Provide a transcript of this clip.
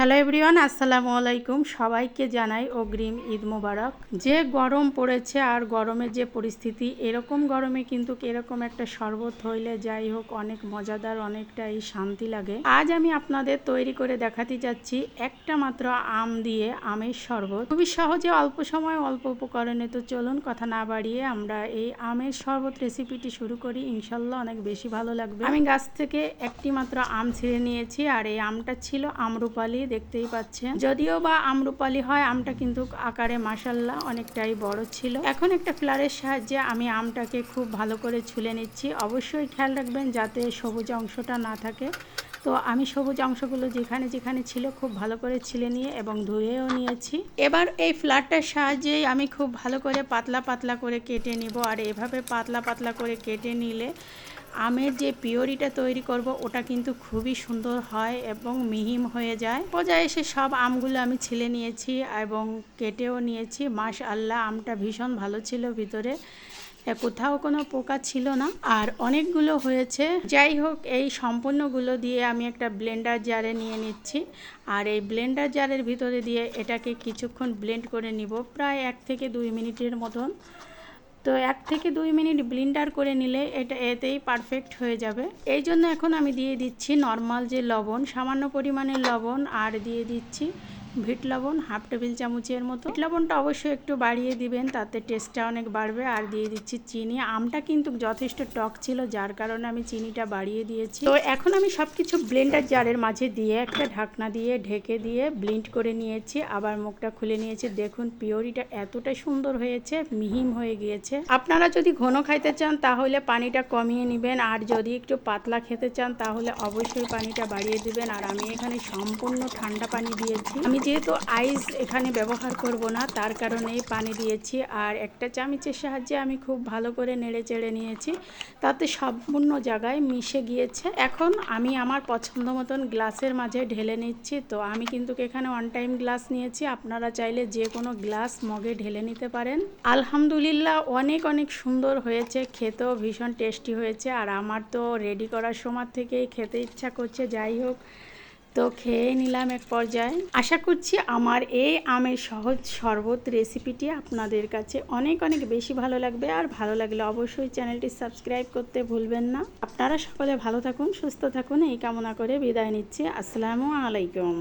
Hello everyone, আসসালামু আলাইকুম। সবাইকে জানাই অগ্রিম ঈদ মোবারক। যে গরম পড়েছে আর গরমের যে পরিস্থিতি, এরকম গরমে কিন্তু এরকম একটা শরবত হইলে যাই হোক, অনেক মজাদার, অনেকটাই শান্তি লাগে। আজ আমি আপনাদের তৈরি করে দেখাতে যাচ্ছি একটা মাত্র আম দিয়ে আমের শরবত। খুবই সহজে, অল্প সময়, অল্প উপকরণে। তো চলুন, কথা না বাড়িয়ে আমরা এই আমের শরবত রেসিপিটি শুরু করি। ইনশাল্লাহ অনেক বেশি ভালো লাগবে। আমি গাছ থেকে একটি মাত্র আম ছিঁড়ে নিয়েছি, আর এই আমটা ছিল আমরুপালি দেখতেই পাচ্ছেন। যদিও বা আমরুপালি হয়, আমটা কিন্তু আকারে মাসাল্লাহ অনেকটাই বড় ছিল। এখন একটা ফ্লারের সাহায্যে আমি আমটাকে খুব ভালো করে ছুলে নিচ্ছি। অবশ্যই খেয়াল রাখবেন যাতে সবুজ অংশটা না থাকে। তো আমি সবুজ অংশগুলো যেখানে যেখানে ছিল খুব ভালো করে ছিলে নিয়ে এবং ধুয়েও নিয়েছি। এবার এই ফ্ল্যাটটার সাহায্যেই আমি খুব ভালো করে পাতলা পাতলা করে কেটে নিব। আর এভাবে পাতলা পাতলা করে কেটে নিলে আমের যে পিওরিটা তৈরি করব, ওটা কিন্তু খুবই সুন্দর হয় এবং মিহিম হয়ে যায়। পর্যায়ে এসে সব আমগুলো আমি ছিলে নিয়েছি এবং কেটেও নিয়েছি। মাস আল্লাহ আমটা ভীষণ ভালো ছিল ভিতরে। কোথাও কোনো পোকা ছিল না। আর অনেকগুলো হয়েছে। যাই হোক, এই সম্পূর্ণগুলো দিয়ে আমি একটা ব্লেন্ডার জারে নিয়ে নিচ্ছি। আর এই ব্লেন্ডার জারের ভিতরে দিয়ে এটাকে কিছুক্ষণ ব্লেন্ড করে নিব, প্রায় এক থেকে দুই মিনিটের মতন। তো এক থেকে দুই মিনিট ব্লিন্ডার করে নিলে এটা এতেই পারফেক্ট হয়ে যাবে। এই জন্য এখন আমি দিয়ে দিচ্ছি নর্মাল যে লবণ, সামান্য পরিমাণের লবণ, আর দিয়ে দিচ্ছি ভিট লবণ, হাফ টেবিল চামচের মতো। ভিট লবণটা অবশ্যই একটু বাড়িয়ে দিবেন, তাতে টেস্টটা অনেক বাড়বে। আর দিয়ে দিচ্ছি চিনি। আমটা কিন্তু যথেষ্ট টক ছিল, যার কারণে আমি চিনিটা বাড়িয়ে দিয়েছি। তো এখন আমি সব কিছু ব্লেন্ডার জারের মাঝে দিয়ে, একটা ঢাকনা দিয়ে ঢেকে দিয়ে ব্লিন্ড করে নিয়েছি। আবার মুখটা খুলে নিয়েছি। দেখুন, পিওরিটা এতটা সুন্দর হয়েছে, মিহিম হয়ে গিয়েছে। আপনারা যদি ঘন খাইতে চান, তাহলে পানিটা কমিয়ে নেবেন। আর যদি একটু পাতলা খেতে চান, তাহলে অবশ্যই পানিটা বাড়িয়ে দিবেন। আর আমি এখানে সম্পূর্ণ ঠান্ডা পানি দিয়েছি। আমি যেহেতু আইস এখানে ব্যবহার করব না, তার কারণেই পানি দিয়েছি। আর একটা চামচের সাহায্যে আমি খুব ভালো করে নেড়ে চেড়ে নিয়েছি। তাতে সম্পূর্ণ জায়গায় মিশে গিয়েছে। এখন আমি আমার পছন্দ মতন গ্লাসের মাঝে ঢেলে নিচ্ছি। তো আমি কিন্তু এখানে ওয়ান টাইম গ্লাস নিয়েছি। আপনারা চাইলে যে কোনো গ্লাস মগে ঢেলে নিতে পারেন। আলহামদুলিল্লাহ অনেক অনেক সুন্দর হয়েছে। খেতেও ভীষণ টেস্টি হয়েছে। আর আমার তো রেডি করার সময় থেকেই খেতে ইচ্ছা করছে। যাই হোক তো খেয়ে নিলাম এক পর্যায়ে। আশা করছি আমার এই আমের সহজ শরবত রেসিপিটি আপনাদের কাছে অনেক অনেক বেশি ভালো লাগবে। আর ভালো লাগলে অবশ্যই চ্যানেলটি সাবস্ক্রাইব করতে ভুলবেন না। আপনারা সকলে ভালো থাকুন, সুস্থ থাকুন। এই কামনা করে বিদায় নিচ্ছি। আসসালামু আলাইকুম।